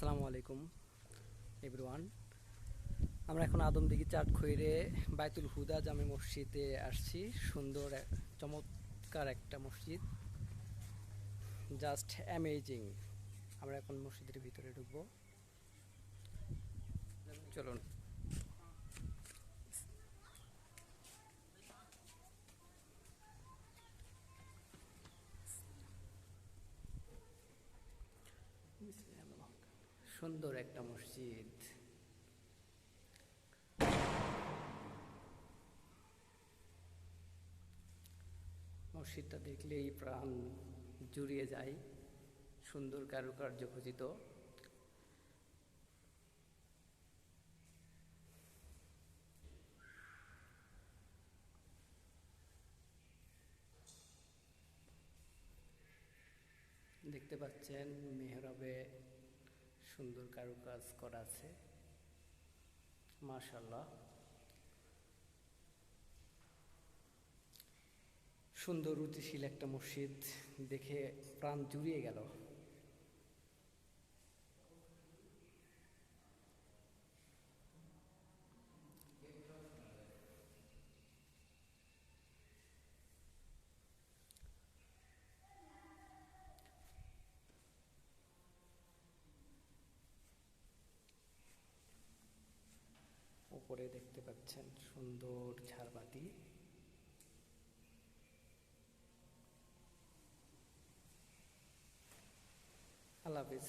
আসসালামু আলাইকুম এভরিওয়ান আমরা এখন আদমদিঘি চাট খৈরে বাইতুল হুদা জামে মসজিদে আসছি। সুন্দর চমৎকার একটা মসজিদ। জাস্ট অ্যামেজিং আমরা এখন মসজিদের ভিতরে ঢুকবো। চলুন। সুন্দর একটা মসজিদ। মসজিদটা দেখলেই প্রাণ জুড়িয়ে যায় সুন্দর কারুকার্য খচিত দেখতে পাচ্ছেন মেহরাবে সুন্দর কারুকাজ করা আছে। মাশাল্লাহ সুন্দর রুচিশীল একটা মসজিদ দেখে প্রাণ জুড়িয়ে গেল। উপরে দেখতে পাচ্ছেন সুন্দর ঝাড়বাতি। আল্লাহ হাফিজ।